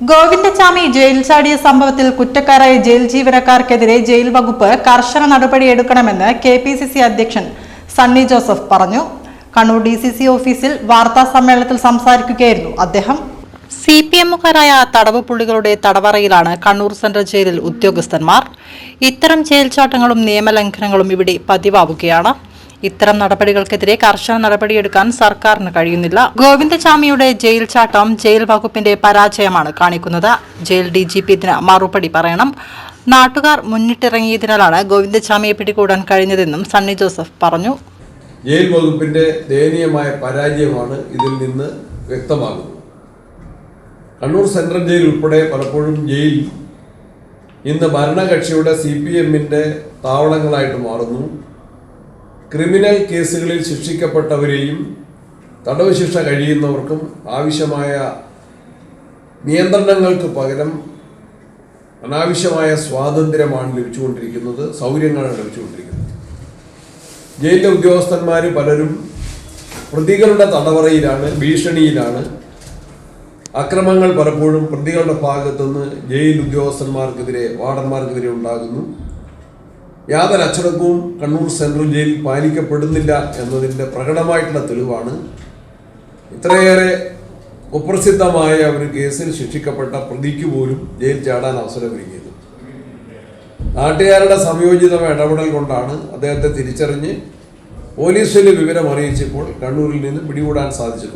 Govindachami jail ചാടിയ സംഭവത്തിൽ കുറ്റക്കാരായ jail ജീവനക്കാർക്കെതിരെ jail വകുപ്പ് കർശന നടപടിയെടുക്കണമെന്ന് കെ പി സി സി അധ്യക്ഷൻ സണ്ണി ജോസഫ് പറഞ്ഞു. കണ്ണൂർ ഡി സി സി ഓഫീസിൽ വാർത്താ സമ്മേളനത്തിൽ സംസാരിക്കുകയായിരുന്നു അദ്ദേഹം. സി പി എമ്മുകാരായ തടവ് പുള്ളികളുടെ തടവറയിലാണ് കണ്ണൂർ സെൻട്രൽ ജയിലിൽ ഉദ്യോഗസ്ഥന്മാർ. ഇത്തരം ജയിൽ ചാട്ടങ്ങളും നിയമലംഘനങ്ങളും ഇവിടെ പതിവാവുകയാണ്. ഇത്തരം നടപടികൾക്കെതിരെ കർശന നടപടിയെടുക്കാൻ സർക്കാരിന് കഴിയുന്നില്ല. ഗോവിന്ദചാമിയുടെ ജയിൽ ചാട്ടം ജയിൽ വകുപ്പിന്റെ പരാജയമാണ് കാണിക്കുന്നത്. ജയിൽ ഡി ജി പി ഇതിന് മറുപടി പറയണം. നാട്ടുകാർ മുന്നിട്ടിറങ്ങിയതിനാലാണ് ഗോവിന്ദചാമിയെ പിടികൂടാൻ കഴിഞ്ഞതെന്നും സണ്ണി ജോസഫ് പറഞ്ഞു. ജയിൽ വകുപ്പിന്റെ ദയനീയമായ പരാജയമാണ് ഇതിൽ നിന്ന് വ്യക്തമാകുന്നത്. കണ്ണൂർ സെൻട്രൽ ജയിൽ ഉൾപ്പെടെ പലപ്പോഴും ജയിൽ ഇന്ന് ഭരണകക്ഷിയുടെ സി പി എമ്മിന്റെ താവളങ്ങളായിട്ട് മാറുന്നു. ക്രിമിനൽ കേസുകളിൽ ശിക്ഷിക്കപ്പെട്ടവരെയും തടവ് ശിക്ഷ കഴിയുന്നവർക്കും ആവശ്യമായ നിയന്ത്രണങ്ങൾക്ക് പകരം അനാവശ്യമായ സ്വാതന്ത്ര്യമാണ് ലഭിച്ചുകൊണ്ടിരിക്കുന്നത് സൗകര്യങ്ങളാണ് ലഭിച്ചുകൊണ്ടിരിക്കുന്നത്. ജയിലിലെ ഉദ്യോഗസ്ഥന്മാർ പലരും പ്രതികളുടെ തടവറയിലാണ് ഭീഷണിയിലാണ്. അക്രമങ്ങൾ പലപ്പോഴും പ്രതികളുടെ ഭാഗത്തുനിന്ന് ജയിൽ ഉദ്യോഗസ്ഥന്മാർക്കെതിരെ വാർഡന്മാർക്കെതിരെ ഉണ്ടാകുന്നു. യാതൊരു അച്ചടക്കവും കണ്ണൂർ സെൻട്രൽ ജയിലിൽ പാലിക്കപ്പെടുന്നില്ല എന്നതിന്റെ പ്രകടമായിട്ടുള്ള തെളിവാണ്. ഇത്രയേറെ കുപ്രസിദ്ധമായ ഒരു കേസിൽ ശിക്ഷിക്കപ്പെട്ട പ്രതിക്ക് പോലും ജയിൽ ചാടാൻ അവസരമൊരുങ്ങിയത് നാട്ടുകാരുടെ സംയോജിതമായ ഇടപെടൽ കൊണ്ടാണ് അദ്ദേഹത്തെ തിരിച്ചറിഞ്ഞ് പോലീസിൽ വിവരം അറിയിച്ചപ്പോൾ കണ്ണൂരിൽ നിന്ന് പിടികൂടാൻ സാധിച്ചത്.